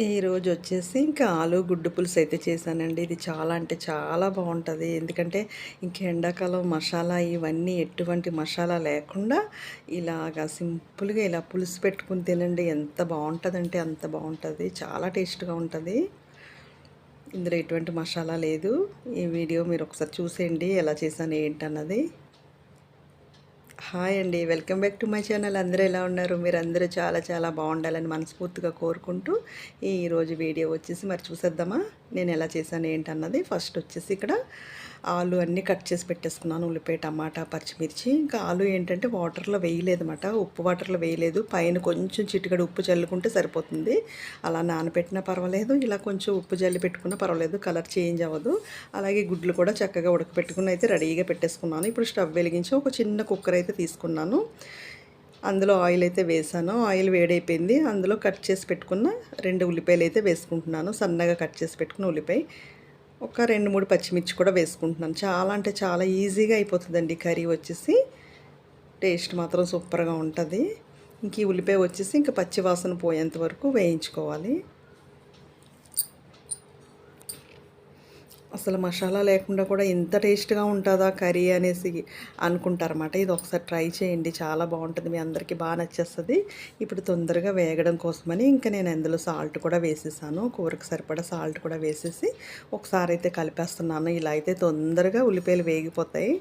ఈరోజు వచ్చేసి ఇంకా ఆలు గుడ్డు పులుసు అయితే చేశానండి. ఇది చాలా అంటే చాలా బాగుంటుంది. ఎందుకంటే ఇంక ఎండాకాలం మసాలా ఇవన్నీ ఎటువంటి మసాలా లేకుండా ఇలాగా సింపుల్గా ఇలా పులుసు పెట్టుకుని తినండి. ఎంత బాగుంటుందంటే అంత బాగుంటుంది. చాలా టేస్ట్గా ఉంటుంది. ఇందులో ఎటువంటి మసాలా లేదు. ఈ వీడియో మీరు ఒకసారి చూసేయండి. ఎలా చేశాను ఏంటన్నది. హాయ్ అండి. Welcome back to my channel అందరూ ఎలా ఉన్నారు? మీరు అందరూ చాలా చాలా బాగుండాలని మనస్ఫూర్తిగా కోరుకుంటూ ఈరోజు వీడియో వచ్చేసి మరి చూసేద్దామా? నేను ఎలా చేశాను ఏంటన్నది? ఫస్ట్ వచ్చేసి ఇక్కడ ఆలు అన్నీ కట్ చేసి పెట్టేసుకున్నాను. ఉల్లిపాయ టమాటా పచ్చిమిర్చి. ఇంకా ఆలు ఏంటంటే వాటర్లో వేయలేదన్నమాట. ఉప్పు వాటర్లో వేయలేదు. పైన కొంచెం చిటికడు ఉప్పు చల్లుకుంటే సరిపోతుంది. అలా నానబెట్టినా పర్వాలేదు. ఇలా కొంచెం ఉప్పు జల్లి పెట్టుకున్నా పర్వాలేదు. కలర్ చేంజ్ అవ్వదు. అలాగే గుడ్లు కూడా చక్కగా ఉడకపెట్టుకుని అయితే రెడీగా పెట్టేసుకున్నాను. ఇప్పుడు స్టవ్ వెలిగించి ఒక చిన్న కుక్కర్ అయితే తీసుకున్నాను. అందులో ఆయిల్ అయితే వేసాను. ఆయిల్ వేడైపోయింది. అందులో కట్ చేసి పెట్టుకున్న రెండు ఉల్లిపాయలు అయితే వేసుకుంటున్నాను. సన్నగా కట్ చేసి పెట్టుకున్న ఉల్లిపాయ. ఒక రెండు మూడు పచ్చిమిర్చి కూడా వేసుకుంటున్నాను. చాలా అంటే చాలా ఈజీగా అయిపోతుందండి కర్రీ వచ్చేసి. టేస్ట్ మాత్రం సూపర్గా ఉంటుంది. ఇంక ఈ ఉల్లిపాయ వచ్చేసి ఇంకా పచ్చివాసన పోయేంత వరకు వేయించుకోవాలి. అసలు మసాలా లేకుండా కూడా ఇంత టేస్ట్గా ఉంటుందా కర్రీ అనేసి అనుకుంటారన్నమాట. ఇది ఒకసారి ట్రై చేయండి. చాలా బాగుంటుంది. మీ అందరికీ బాగా నచ్చేస్తుంది. ఇప్పుడు తొందరగా వేగడం కోసమని ఇంకా నేను అందులో సాల్ట్ కూడా వేసేసాను. కూరకు సరిపడా సాల్ట్ కూడా వేసేసి ఒకసారి అయితే కలిపేస్తున్నాను. ఇలా అయితే తొందరగా ఉల్లిపాయలు వేగిపోతాయి.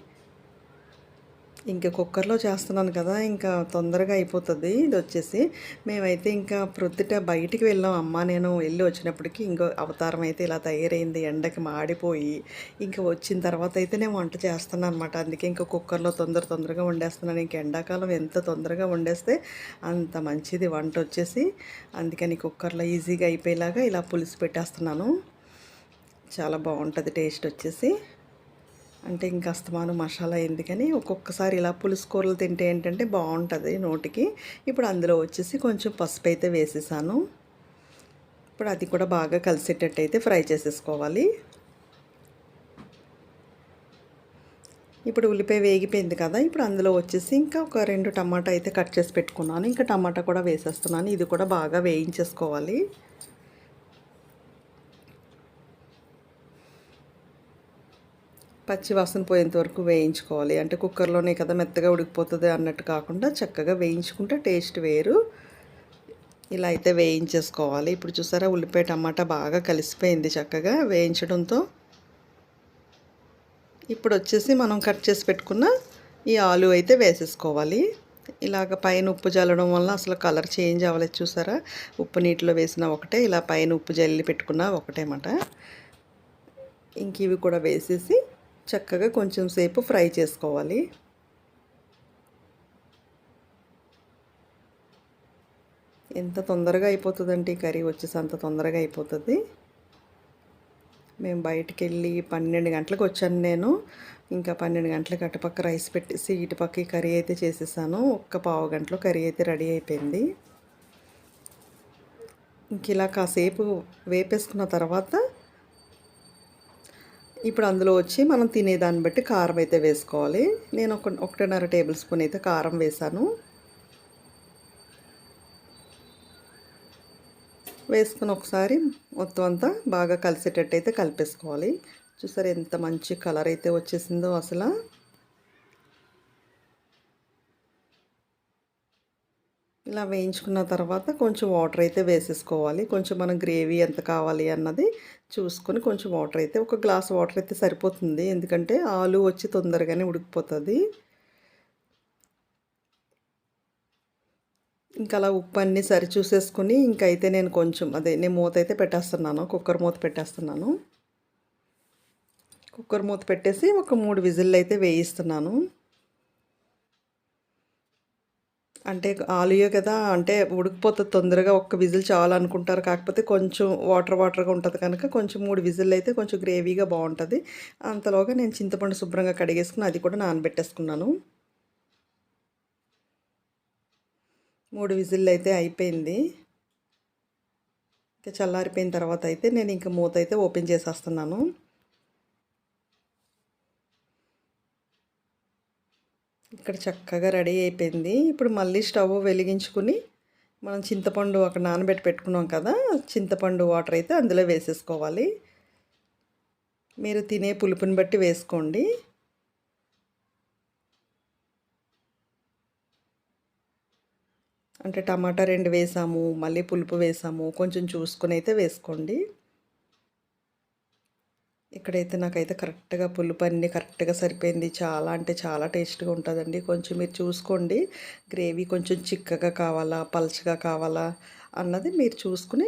ఇంకా కుక్కర్లో చేస్తున్నాను కదా ఇంకా తొందరగా అయిపోతుంది. ఇది వచ్చేసి మేమైతే ఇంకా ప్రొద్దుట బయటికి వెళ్ళాం. అమ్మ నేను వెళ్ళి వచ్చినప్పటికీ ఇంకో అవతారం అయితే ఇలా తయారైంది. ఎండకి మాడిపోయి ఇంకా వచ్చిన తర్వాత అయితే నేను వంట చేస్తున్నాను అనమాట అందుకే ఇంకా కుక్కర్లో తొందర తొందరగా వండేస్తున్నాను. ఇంకా ఎండాకాలం ఎంత తొందరగా వండేస్తే అంత మంచిది వంట వచ్చేసి. అందుకని కుక్కర్లో ఈజీగా అయిపోయేలాగా ఇలా పులుసు పెట్టేస్తున్నాను. చాలా బాగుంటుంది టేస్ట్ వచ్చేసి. అంటే ఇంకా అస్తమానం మసాలా ఎందుకని ఒక్కొక్కసారి ఇలా పులుసు కూరలు తింటే ఏంటంటే బాగుంటుంది నోటికి. ఇప్పుడు అందులో వచ్చేసి కొంచెం పసుపు అయితే వేసేసాను. ఇప్పుడు అది కూడా బాగా కలిసేటట్టు అయితే ఫ్రై చేసేసుకోవాలి. ఇప్పుడు ఉల్లిపాయ వేగిపోయింది కదా ఇప్పుడు అందులో వచ్చేసి ఇంకా ఒక రెండు టమాటా అయితే కట్ చేసి పెట్టుకున్నాను. ఇంకా టమాటా కూడా వేసేస్తున్నాను. ఇది కూడా బాగా వేయించేసుకోవాలి. పచ్చి వాసన పోయేంత వరకు వేయించుకోవాలి. అంటే కుక్కర్లోనే కదా మెత్తగా ఉడికిపోతుంది అన్నట్టు కాకుండా చక్కగా వేయించుకుంటే టేస్ట్ వేరు. ఇలా అయితే వేయించేసుకోవాలి. ఇప్పుడు చూసారా ఉల్లిపాయ టమాటా బాగా కలిసిపోయింది చక్కగా వేయించడంతో. ఇప్పుడు వచ్చేసి మనం కట్ చేసి పెట్టుకున్న ఈ ఆలు అయితే వేసేసుకోవాలి. ఇలాగ పైన ఉప్పు జల్లడం వల్ల అసలు కలర్ చేంజ్ అవ్వలేదు చూసారా? ఉప్పు నీటిలో వేసిన ఒకటే ఇలా పైన ఉప్పు జల్లి పెట్టుకున్న ఒకటేమాట ఇంక ఇవి కూడా వేసేసి చక్కగా కొంచెం సేపు ఫ్రై చేసుకోవాలి. ఎంత తొందరగా అయిపోతుందంటే కర్రీ వచ్చేసి అంత తొందరగా అయిపోతుంది. మేము బయటికి వెళ్ళి పన్నెండు గంటలకు వచ్చాను నేను. ఇంకా పన్నెండు గంటలకు అటుపక్క రైస్ పెట్టేసి ఇటుపక్క కర్రీ అయితే చేసేసాను. ఒక్క పావు గంటలో కర్రీ అయితే రెడీ అయిపోయింది. ఇంక ఇలా కాసేపు వేపేసుకున్న తర్వాత ఇప్పుడు అందులో వచ్చి మనం తినేదాన్ని బట్టి కారం అయితే వేసుకోవాలి. నేను ఒక ఒకటిన్నర టేబుల్ స్పూన్ అయితే కారం వేసాను. వేసుకుని ఒకసారి మొత్తం అంతా బాగా కలిసేటట్టు అయితే కలిపేసుకోవాలి. చూసారు ఎంత మంచి కలర్ అయితే వచ్చేసిందో అసలు. ఇలా వేయించుకున్న తర్వాత కొంచెం వాటర్ అయితే వేసేసుకోవాలి. కొంచెం మనం గ్రేవీ ఎంత కావాలి అన్నది చూసుకొని కొంచెం వాటర్ అయితే ఒక గ్లాస్ వాటర్ అయితే సరిపోతుంది. ఎందుకంటే ఆలు వచ్చి తొందరగానే ఉడికిపోతుంది. ఇంకా అలా ఉప్పు అన్నీ సరి చూసేసుకుని ఇంకైతే నేను కొంచెం అదే నేను మూత అయితే పెట్టేస్తున్నాను. కుక్కర్ మూత పెట్టేస్తున్నాను. కుక్కర్ మూత పెట్టేసి ఒక మూడు విజిల్లు అయితే వేయిస్తున్నాను. అంటే ఆలుయే కదా అంటే ఉడికిపోతుంది తొందరగా ఒక్క విజిల్ చాలనుకుంటారు. కాకపోతే కొంచెం వాటర్ వాటర్గా ఉంటుంది కనుక కొంచెం మూడు విజిల్ అయితే కొంచెం గ్రేవీగా బాగుంటుంది. అంతలోగా నేను చింతపండు శుభ్రంగా కడిగేసుకుని అది కూడా నానబెట్టేసుకున్నాను. మూడు విజిల్ అయితే అయిపోయింది. ఇంకా చల్లారిపోయిన తర్వాత అయితే నేను ఇంకా మూత అయితే ఓపెన్ చేసేస్తున్నాను. ఇక్కడ చక్కగా రెడీ అయిపోయింది. ఇప్పుడు మళ్ళీ స్టవ్ వెలిగించుకుని మనం చింతపండు అక్కడ నానబెట్టి పెట్టుకున్నాం కదా చింతపండు వాటర్ అయితే అందులో వేసేసుకోవాలి. మీరు తినే పులుపుని బట్టి వేసుకోండి. అంటే టమాటా రెండు వేసాము మళ్ళీ పులుపు వేసాము కొంచెం చూసుకుని అయితే వేసుకోండి. ఇక్కడైతే నాకైతే కరెక్ట్గా పులుపు అన్నీ కరెక్ట్గా సరిపోయింది. చాలా అంటే చాలా టేస్ట్గా ఉంటుందండి. కొంచెం మీరు చూసుకోండి. గ్రేవీ కొంచెం చిక్కగా కావాలా పల్చగా కావాలా అన్నది మీరు చూసుకుని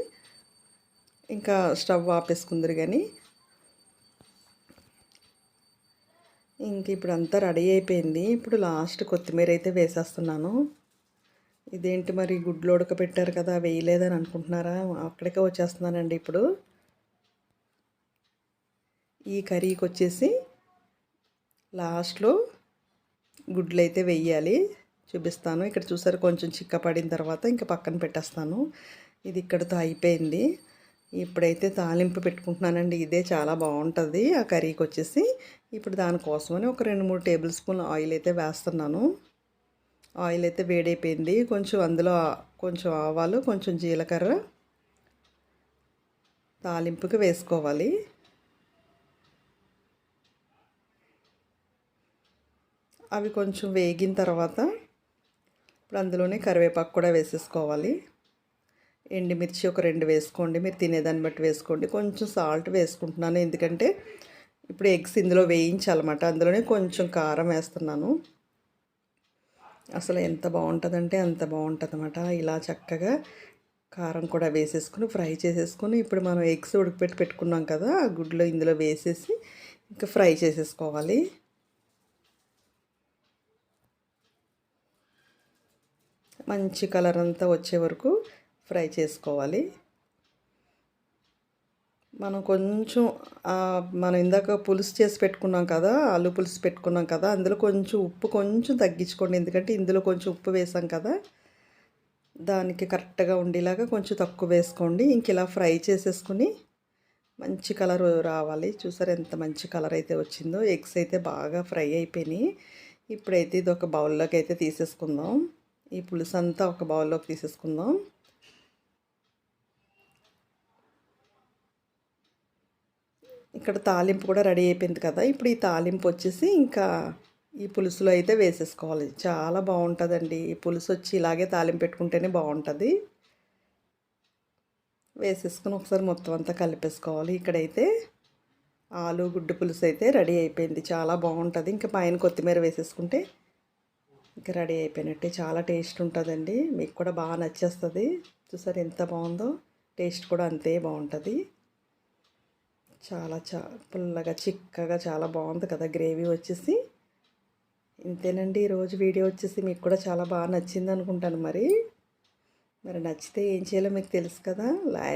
ఇంకా స్టవ్ ఆపేసుకుందరు కానీ ఇంక ఇప్పుడు అంతా రెడీ అయిపోయింది. ఇప్పుడు లాస్ట్ కొత్తిమీర అయితే వేసేస్తున్నాను. ఇదేంటి మరి గుడ్లు ఉడకబెట్టారు కదా వేయలేదని అనుకుంటున్నారా? అక్కడికే వచ్చేస్తున్నానండి ఇప్పుడు. ఈ కర్రీకి వచ్చేసి లాస్ట్లో గుడ్లు అయితే వెయ్యాలి. చూపిస్తాను. ఇక్కడ చూసారు కొంచెం చిక్క పడిన తర్వాత ఇంకా పక్కన పెట్టేస్తాను. ఇది ఇక్కడితో అయిపోయింది. ఇప్పుడైతే తాలింపు పెట్టుకుంటున్నానండి. ఇదే చాలా బాగుంటుంది ఆ కర్రీకి వచ్చేసి ఇప్పుడు దానికోసమని ఒక రెండు మూడు టేబుల్ స్పూన్ ఆయిల్ అయితే వేస్తున్నాను. ఆయిల్ అయితే వేడైపోయింది. కొంచెం అందులో కొంచెం ఆవాలు కొంచెం జీలకర్ర తాలింపుకి వేసుకోవాలి. అవి కొంచెం వేగిన తర్వాత ఇప్పుడు అందులోనే కరివేపాకు కూడా వేసేసుకోవాలి. ఎండుమిర్చి ఒక రెండు వేసుకోండి. మీరు తినేదాన్ని బట్టి వేసుకోండి. కొంచెం సాల్ట్ వేసుకుంటున్నాను. ఎందుకంటే ఇప్పుడు ఎగ్స్ ఇందులో వేయించాలన్నమాట. అందులోనే కొంచెం కారం వేస్తున్నాను. అసలు ఎంత బాగుంటుందంటే అంత బాగుంటుంది అనమాట ఇలా చక్కగా కారం కూడా వేసేసుకుని ఫ్రై చేసేసుకుని ఇప్పుడు మనం ఎగ్స్ ఉడకపెట్టి పెట్టుకున్నాం కదా ఆ గుడ్లో ఇందులో వేసేసి ఇంకా ఫ్రై చేసేసుకోవాలి. మంచి కలర్ అంతా వచ్చే వరకు ఫ్రై చేసుకోవాలి. మనం కొంచెం మనం ఇందాక పులుసు చేసి పెట్టుకున్నాం కదా ఆలు పులుసు పెట్టుకున్నాం కదా అందులో కొంచెం ఉప్పు కొంచెం తగ్గించుకోండి. ఎందుకంటే ఇందులో కొంచెం ఉప్పు వేసాం కదా దానికి కరెక్ట్గా ఉండేలాగా కొంచెం తక్కువ వేసుకోండి. ఇంక ఇలా ఫ్రై చేసేసుకుని మంచి కలర్ రావాలి. చూసారు ఎంత మంచి కలర్ అయితే వచ్చిందో. ఎగ్స్ అయితే బాగా ఫ్రై అయిపోయినాయి. ఇప్పుడైతే ఇది ఒక బౌల్లోకి అయితే తీసేసుకుందాం. ఈ పులుసు అంతా ఒక బౌల్లోకి తీసేసుకుందాం. ఇక్కడ తాలింపు కూడా రెడీ అయిపోయింది కదా. ఇప్పుడు ఈ తాలింపు వచ్చేసి ఇంకా ఈ పులుసులో అయితే వేసేసుకోవాలి. చాలా బాగుంటుందండి. ఈ పులుసు వచ్చి ఇలాగే తాలింపు పెట్టుకుంటేనే బాగుంటుంది. వేసేసుకుని ఒకసారి మొత్తం అంతా కలిపేసుకోవాలి. ఇక్కడైతే ఆలు గుడ్డు పులుసు అయితే రెడీ అయిపోయింది. చాలా బాగుంటుంది. ఇంకా పైన కొత్తిమీర వేసేసుకుంటే ఇంకా రెడీ అయిపోయినట్టే. చాలా టేస్ట్ ఉంటుందండి. మీకు కూడా బాగా నచ్చేస్తుంది. చూసారు ఎంత బాగుందో? టేస్ట్ కూడా అంతే బాగుంటుంది. చాలా చా పుల్లగా చిక్కగా చాలా బాగుంది కదా గ్రేవీ వచ్చేసి. ఇంతేనండి. ఈరోజు వీడియో వచ్చేసి మీకు కూడా చాలా బాగా నచ్చింది అనుకుంటాను మరి. మరి నచ్చితే ఏం చేయాలో మీకు తెలుసు కదా. లైక్